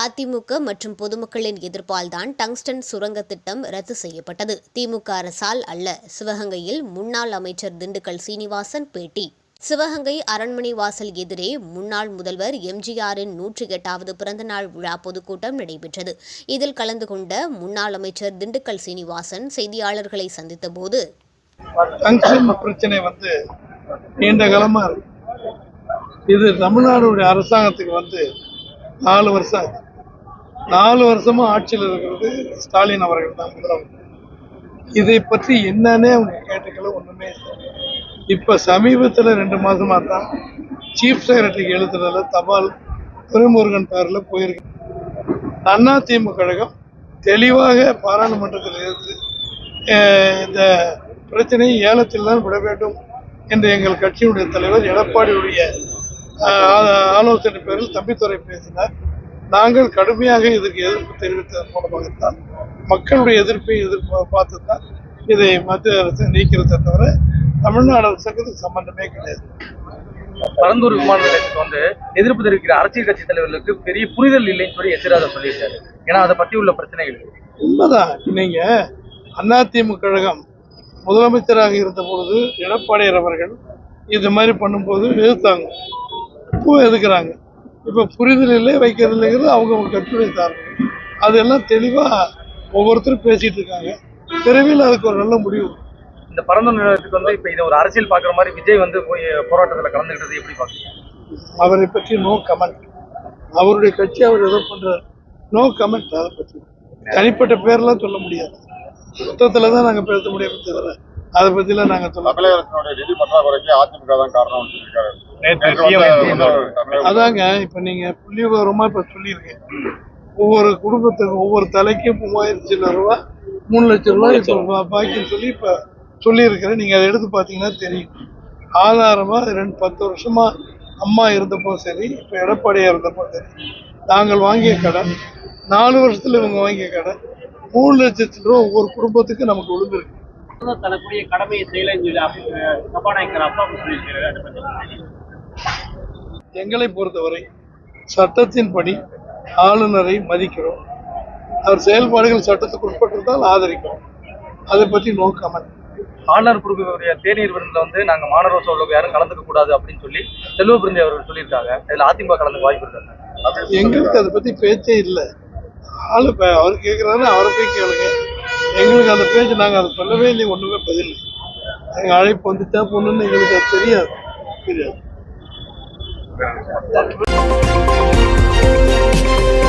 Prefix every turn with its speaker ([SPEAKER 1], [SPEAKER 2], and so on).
[SPEAKER 1] அதிமுக மற்றும் பொதுமக்களின் எதிர்ப்பால் தான் டங்ஸ்டன் சுரங்க திட்டம் ரத்து செய்யப்பட்டது. திமுக அரசால் அல்ல. சிவகங்கையில் முன்னாள் அமைச்சர் திண்டுக்கல் சீனிவாசன் பேட்டி. சிவகங்கை அரண்மனை வாசல் எதிரே முன்னாள் முதல்வர் எம்ஜிஆரின் நூற்றி எட்டாவது பிறந்தநாள் விழா பொதுக்கூட்டம் நடைபெற்றது. இதில் கலந்து கொண்ட முன்னாள் அமைச்சர் திண்டுக்கல் சீனிவாசன் செய்தியாளர்களை சந்தித்த
[SPEAKER 2] போது பிரச்சனை வந்து நீண்ட காலமா இது தமிழ்நாடு அரசாங்கத்துக்கு வந்து நாலு வருஷம் ஆச்சு. நாலு வருஷமாக ஆட்சியில் இருக்கிறது ஸ்டாலின் அவர்கள் தான் முதலமைச்சர் இதை பற்றி என்னன்னே அவங்க கேட்டுக்கல ஒன்றுமே இல்லை. சமீபத்தில் ரெண்டு மாதமாக தான் சீஃப் செக்ரட்டரிக்கு எழுதுறதுல தபால் துரைமுருகன் பேரில் போயிருக்கு. அண்ணா திமுக கழகம் தெளிவாக பாராளுமன்றத்தில் இருந்து இந்த பிரச்சனையை ஏலத்தில் தான் விட வேண்டும் என்று எங்கள் கட்சியினுடைய தலைவர் எடப்பாடியுடைய ஆலோசனை பேரில் தம்பித்துறை பேசினார். நாங்கள் கடுமையாக இதற்கு எதிர்ப்பு தெரிவித்ததன் மூலமாகத்தான் மக்களுடைய எதிர்ப்பை எதிர்ப்பு பார்த்து தான் இதை மத்திய அரசு நீக்கிறதை தவிர தமிழ்நாடு அரசுக்கு சம்பந்தமே கிடையாது.
[SPEAKER 3] பரந்தூர் விமான நிலையத்துக்கு வந்து எதிர்ப்பு தெரிவிக்கிற அரசியல் கட்சி தலைவர்களுக்கு பெரிய புரிதல் இல்லைன்னு சொல்லி எச்சிராஜா சொல்லியிருக்காரு. ஏன்னா அதை பத்தி உள்ள பிரச்சனைகள்
[SPEAKER 2] உண்மைதான். நீங்க அதிமுக கழகம் முதலமைச்சராக இருந்த பொழுது எடப்பாடியார் அவர்கள் இது மாதிரி பண்ணும்போது எதிர்த்தாங்க. இப்போ எதுக்குறாங்க? இப்போ புரிதல் இல்லை வைக்கிறது இல்லைங்கிறது அவங்க அவங்க கட்சியுடைய சார்பு அதெல்லாம் தெளிவா ஒவ்வொருத்தரும் பேசிட்டு இருக்காங்க. விரைவில் அதுக்கு ஒரு நல்ல முடிவு.
[SPEAKER 3] இந்த பரந்தூர் நிலையத்துக்கு வந்து இப்ப இதை ஒரு அரசியல் பாக்குற மாதிரி விஜய் வந்து போய் போராட்டத்துல கலந்துக்கிட்டது எப்படி பாக்குறீங்க
[SPEAKER 2] அவரை பற்றி நோ கமெண்ட் அவருடைய கட்சி அவர் எதோ பண்றாரு. நோ கமெண்ட் அதை பற்றி தனிப்பட்ட பேர்லாம் சொல்ல முடியாது. மொத்தத்தில் தான் நாங்கள் பேச முடியும் தவிர அதை பற்றிலாம் நாங்கள் சொல்ல
[SPEAKER 4] தமிழக அரசினுடைய நிதி பற்றாக்குறைக்கு அதிமுக தான் காரணம்னு சொல்லியிருக்காரு.
[SPEAKER 2] அதாங்க இப்போ நீங்கள் புள்ளி இப்போ சொல்லியிருக்கேன் ஒவ்வொரு குடும்பத்துக்கும் ஒவ்வொரு தலைக்கும் மூவாயிரத்தி சில ரூபா மூணு லட்சம் ரூபாய் இப்போ பாக்கின்னு சொல்லி இப்போ சொல்லியிருக்கிறேன். நீங்கள் அதை எடுத்து பார்த்தீங்கன்னா தெரியும். ஆதாரமாக ரெண்டு பத்து வருஷமா அம்மா இருந்தப்போ சரி இப்போ எடப்பாடியாக இருந்தப்போ சரி. நாங்கள் வாங்கிய கடன் நாலு வருஷத்துல இவங்க வாங்கிய கடன் மூணு லட்சத்து ரூபா ஒவ்வொரு குடும்பத்துக்கு நமக்கு விழுந்திருக்கு.
[SPEAKER 5] தனக்குரிய கடமையை செய்யலைன்னு சொல்லி சபாநாயகர் அப்பா சொல்லியிருக்கிறாரு
[SPEAKER 2] எங்களை பொறுத்தவரை சட்டத்தின்படி ஆளுநரை மதிக்கிறோம். அவர் செயல்பாடுகள் சட்டத்துக்கு உட்பட்டிருந்தால் ஆதரிக்கிறோம். அதை பற்றி நோ கமெண்ட்
[SPEAKER 3] ஆளுநர் கொடுக்கக்கூடிய தேநீர் விருந்துல வந்து நாங்க மாணவர் சோழர்கள் யாரும் கலந்துக்க கூடாது அப்படின்னு சொல்லி செல்வ பிருந்தி அவர்கள் சொல்லியிருக்காங்க. இதுல அதிமுக கலந்துக்க வாய்ப்பு இருக்காங்க
[SPEAKER 2] எங்களுக்கு அதை பற்றி பேச்சே இல்லை. ஆளு இப்போ அவர் கேட்குறாரு அவரை போய் கேளுங்க. எங்களுக்கு அந்த பேச்சு நாங்கள் அதை சொல்லவே இல்லை ஒன்றுமே பதில். எங்கள் அழைப்பு வந்துட்டா பொண்ணுன்னு எங்களுக்கு அது தெரியாது. தெரியாது. Thank you.